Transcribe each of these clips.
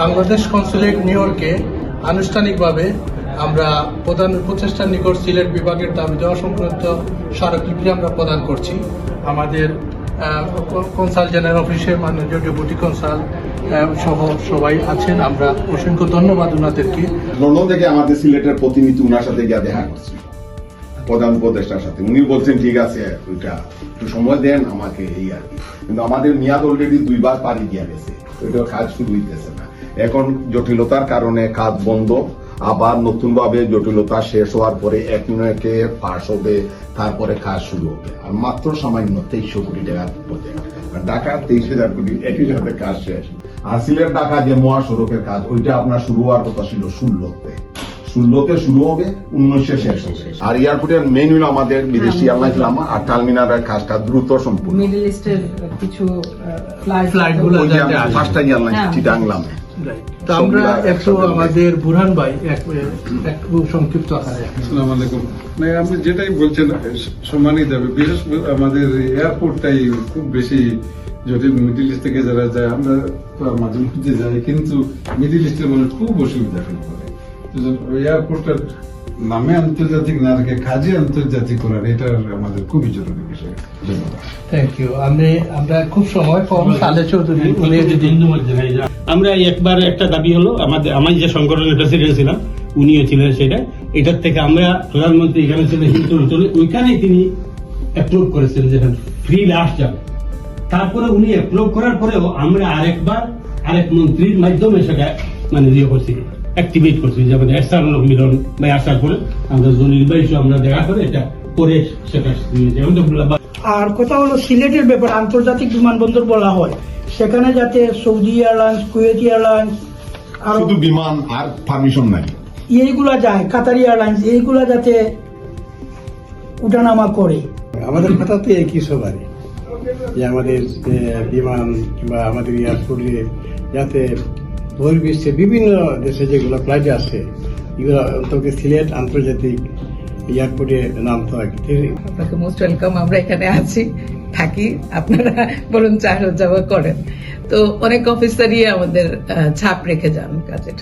Bangladesh consulate new ইয়র্কে আনুষ্ঠানিকভাবে আমরা প্রধান উপদেষ্টার নিকট সিলেট বিভাগের দাবি দেওয়া সংক্রান্ত স্মারকলিপি আমরা প্রদান করছি। আমাদের কনসাল জেনারেল অফিসের মাননীয় ডেপুটি কনসাল সহ সবাই আছেন। আমরা অসংখ্য ধন্যবাদ ওনাদেরকে। লন্ডন থেকে আমাদের সিলেটের প্রতিনিধি উনার সাথে গিয়ে দেখা করছি। প্রধান উপদেষ্টার সাথে। উনি বলছেন, ঠিক আছে, ওইটা একটু সময় দেন আমাকে এই আর কিন্তু আমাদের মেয়াদ অলরেডি দুইবার পাড়ি দিয়া গেছে। ওইটা কাজ শুরু হইতেছে না। এখন জটিলতার কারণে কাজ বন্ধ। আবার নতুন ভাবে জটিলতা শেষ হওয়ার পরে এক মিনিটে পাস হবে, তারপরে কাজ শুরু হবে। আর মাত্র সামান্য তেইশশো কোটি টাকার প্রজেক্ট আর ঢাকা তেইশ হাজার কোটি, একই সাথে কাজ শেষ। আর সিলেট ঢাকা যে মহাসড়কের কাজ, ওইটা আপনার শুরু হওয়ার কথা ছিল ষোলোতে ষোলোতে শুরু হবে উনিশে শেষ হবে। আর এয়ারপোর্টের মেইন হলো আমাদের বিদেশি এয়ারলাইন্স লামা আর টার্মিনালের কাজটা দ্রুত সম্পূর্ণ। মিডল ইস্টের কিছু এয়ারলাইন্স হ্যাঁ। চিটাং লামে তো আমরা একটু আমাদের বুরহান ভাই একটু সংক্ষিপ্ত আকারে আসসালামু আলাইকুম। না আপনি যেটাই বলছেন সমানই যাবে বিশেষ করে আমাদের এয়ারপোর্টটাই খুব বেশি জটিল। মিডিল ইস্ট থেকে যারা যায় আমরা তো আর মাঝে মধ্যে যাই কিন্তু মিডিল ইস্টের মানুষ খুব অসুবিধা ফিল করে। ওই নামে আন্তর্জাতিক না রেখে কাজে আন্তর্জাতিক করার এটা আমাদের খুবই জরুরি বিষয়। থ্যাংক ইউ আমি আমরা খুব সময় কম। সালে চৌধুরী উনি যদি আমরা একবার একটা দাবি হলো আমাদের আমি যে সংগঠনের প্রেসিডেন্ট ছিলাম উনিও ছিলেন সেটা। এটার থেকে আমরা প্রধানমন্ত্রী এখানে ছিলেন হিন্দু অঞ্চলে ওইখানেই তিনি অ্যাপ্রুভ করেছেন যে ফ্রি লাস্ট যাবে। তারপরে উনি অ্যাপ্রুভ করার পরেও আমরা আরেকবার আরেক মন্ত্রীর মাধ্যমে সেটা মানে ইয়ে করছি। অ্যাক্টিভেট করছি যে আমাদের এসআর লোক মিলন বা আসার পরে আমরা জনির বাইশও আমরা দেখা করে এটা করে সেটা আর কথা হলো সিলেটের ব্যাপার আন্তর্জাতিক বিমানবন্দর বলা হয়। সেখানে যাতে সৌদি এয়ারলাইন্স কুয়েত এয়ারলাইন্স আর শুধু বিমান আর পারমিশন নাই। এইগুলা যায় কাতারি এয়ারলাইন্স এইগুলা যাতে উঠানামা করে। আমাদের কথা তো একই সবারই যে আমাদের বিমান কিংবা আমাদের এয়ারপোর্টে যাতে বহির্বিশ্বে বিভিন্ন দেশে যেগুলো ফ্লাইট আছে এগুলো অন্তত সিলেট আন্তর্জাতিক এয়ারপোর্টে নামতে হয় আপনাকে মোস্ট ওয়েলকাম আমরা এখানে আছি থাকি আপনারা বলুন চার যাওয়া করেন। তো অনেক অফিসারই আমাদের ছাপ রেখে যান কাজের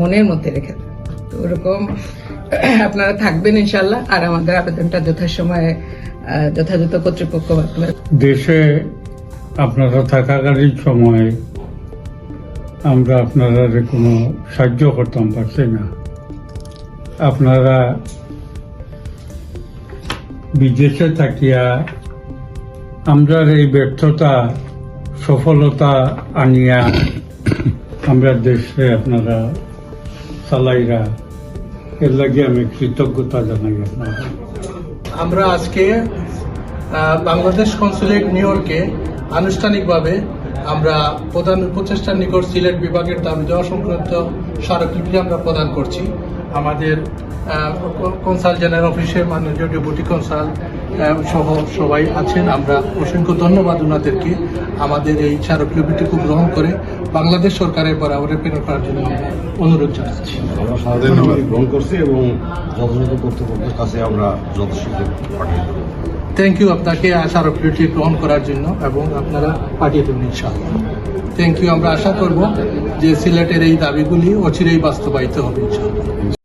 মনের মধ্যে রেখে যান। তো ওরকম আপনারা থাকবেন ইনশাল্লাহ আর আমাদের আবেদনটা যথাসময়ে যথাযথ কর্তৃপক্ষ দেশে আপনারা থাকাকালীন সময়ে আমরা আপনারা যে কোনো সাহায্য করতাম পারছি না। আপনারা বিদেশে থাকিয়া আমরা এই ব্যর্থতা, সফলতা আনিয়া আমরা দেশে আপনারা চালাইরা এর লাগে আমি কৃতজ্ঞতা জানাই আপনারা আমরা আজকে বাংলাদেশ কনসুলেট নিউ ইয়র্কে আনুষ্ঠানিকভাবে আমরা প্রধান উপদেষ্টার নিকট সিলেট বিভাগের দাবি দেওয়া সংক্রান্ত স্মারকলিপি আমরা প্রদান করছি। আমাদের কনসাল জেনারেল অফিসের মাননীয় ডেপুটি কনসাল সহ সবাই আছেন। আমরা অসংখ্য ধন্যবাদ ওনাদেরকে। আমাদের এই স্মারকলিপিটুকু গ্রহণ করে বাংলাদেশ সরকারের বরাবরে প্রেরণ করার জন্য আমরা অনুরোধ জানাচ্ছি। আমরা স্বাধীনভাবে গ্রহণ করছি এবং যথাযথ কর্তৃপক্ষের কাছে আমরা যথাশীঘ্র পাঠিয়ে দেবো। থ্যাংক ইউ আপনাকে আসার অপরিটি গ্রহণ করার জন্য এবং আপনারা পাঠিয়ে দেবেন ইনশাআল্লাহ। থ্যাংক ইউ আমরা আশা করব যে সিলেটের এই দাবিগুলি অচিরেই বাস্তবায়িত হবে ইনশাআল্লাহ।